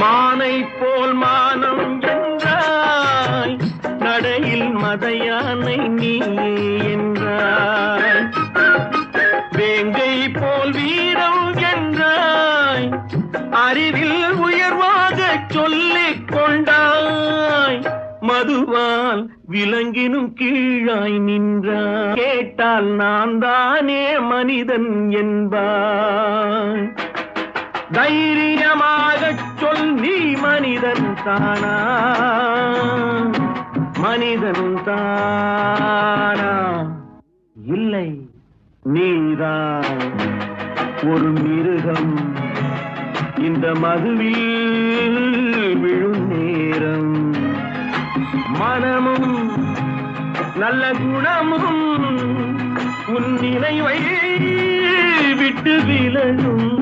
மானை போல் மானம் என்றாய். நடையில் மதையானை நீ என்றாய். வேங்கை போல் வீரம் என்றாய். அறிவில் உயர்வாக சொல்லிக் கொண்டாய். மதுவால் விலங்கினும் கீழாய் நின்றாய். கேட்டால் நான் தானே மனிதன் என்பாய். தைரியமாக சொல் நீ மனிதன் தானா? மனிதன் தானா? இல்லை நீதான். ஒரு மிருகம் இந்த மதுவில் விழும் நேரம். மனமும் நல்ல குணமும் உன் நினைவை விட்டு விலகும்.